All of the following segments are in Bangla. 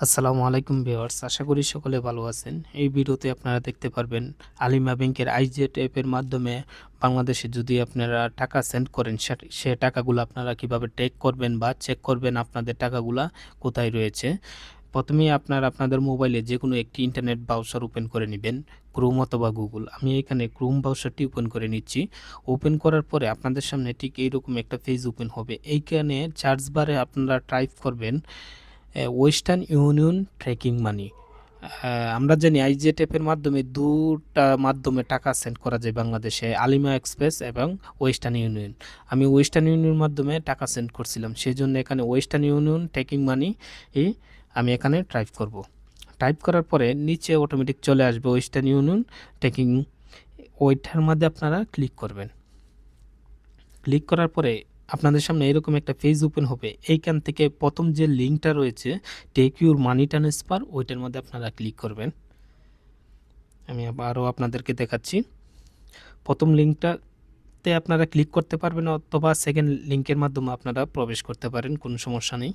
আসসালামু আলাইকুম ভিউয়ার্স, আশা করি সকলে ভালো আছেন। এই ভিডিওতে আপনারা দেখতে পারবেন আলিমা ব্যাংকের আইজেট অ্যাপের মাধ্যমে বাংলাদেশে যদি আপনারা টাকা সেন্ড করেন, সে- টাকাগুলো আপনারা কীভাবে টেক করবেন বা চেক করবেন, আপনাদের টাকাগুলা কোথায় রয়েছে? প্রথমে আপনারা আপনাদের মোবাইলে যে কোনো একটি ইন্টারনেট ব্রাউজার ওপেন করে নেবেন ক্রোম অথবা গুগল আমি এখানে ক্রোম ব্রাউজারটি ওপেন করে নিচ্ছি। ওপেন করার পরে আপনাদের সামনে ঠিক এইরকম একটা পেজ ওপেন হবে। এইখানে চার্জ বারে আপনারা টাইপ করবেন ওয়েস্টার্ন ইউনিয়ন ট্রেকিং মানি আমরা জানি আইজেট অ্যাপের মাধ্যমে দুটা মাধ্যমে টাকা সেন্ড করা যায় বাংলাদেশে আলিমা এক্সপ্রেস এবং ওয়েস্টার্ন ইউনিয়ন আমি ওয়েস্টার্ন ইউনিয়নের মাধ্যমে টাকা সেন্ড করছিলাম সেই জন্য এখানে ওয়েস্টার্ন ইউনিয়ন ট্রেকিং মানি আমি এখানে টাইপ করব। টাইপ করার পরে নিচে অটোমেটিক চলে আসবে ওয়েস্টার্ন ইউনিয়ন ট্রেকিং ওইটার মধ্যে আপনারা ক্লিক করবেন। ক্লিক করার পরে আপনাদের সামনে এরকম একটা পেজ ওপেন হবে। এইখান থেকে প্রথম যে লিঙ্কটা রয়েছে টেক ইউর মানি ট্রান্সফার ওইটার মধ্যে আপনারা ক্লিক করবেন। আমি আবারও আপনাদেরকে দেখাচ্ছি। প্রথম লিঙ্কটাতে আপনারা ক্লিক করতে পারবেন, অথবা সেকেন্ড লিঙ্কের মাধ্যমে আপনারা প্রবেশ করতে পারেন, কোনো সমস্যা নেই।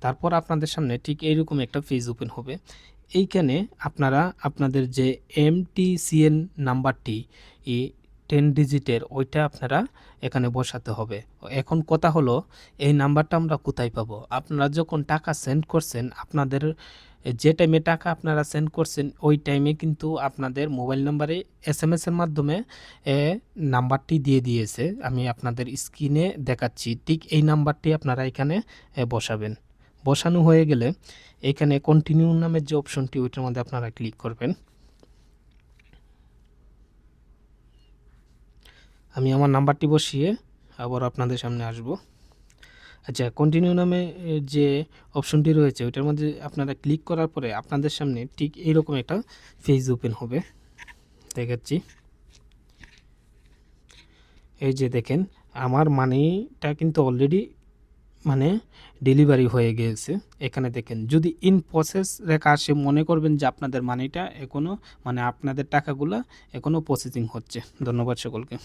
তারপর আপনাদের সামনে ঠিক এইরকম একটা পেজ ওপেন হবে। এইখানে আপনারা, আপনাদের যে এম টি এমটিসিএন নাম্বারটি টেন ডিজিটের ওইটা আপনারা এখানে বসাতে হবে। এখন কথা হলো, এই নাম্বারটা আমরা কোথায় পাবো? আপনারা যখন টাকা সেন্ড করছেন, আপনাদের যে টাইমে টাকা আপনারা সেন্ড করছেন, ওই টাইমে কিন্তু আপনাদের মোবাইল নাম্বারে এস এম এসের মাধ্যমে নাম্বারটি দিয়ে দিয়েছে। আমি আপনাদের স্ক্রিনে দেখাচ্ছি, ঠিক এই নাম্বারটি আপনারা এখানে বসাবেন। বসানো হয়ে গেলে, এখানে কন্টিনিউ নামের যে অপশনটি ওইটার মধ্যে আপনারা ক্লিক করবেন। আমি আমার নাম্বারটি বসিয়ে আবার আপনাদের সামনে আসব। আচ্ছা কন্টিনিউ নামে যে অপশনটি রয়েছে, ওইটার মধ্যে আপনারা ক্লিক করার পরে আপনাদের সামনে ঠিক এইরকম একটা পেজ ওপেন হবে। দেখাচ্ছি। এই যে দেখেন, আমার মানিটা কিন্তু অলরেডি মানে ডেলিভারি হয়ে গিয়েছে এখানে দেখেন, যদি ইন প্রসেস রেখা আসে, মনে করবেন যে আপনাদের মানিটা এখনও মানে আপনাদের টাকাগুলো এখনও প্রসেসিং হচ্ছে। ধন্যবাদ সকলকে।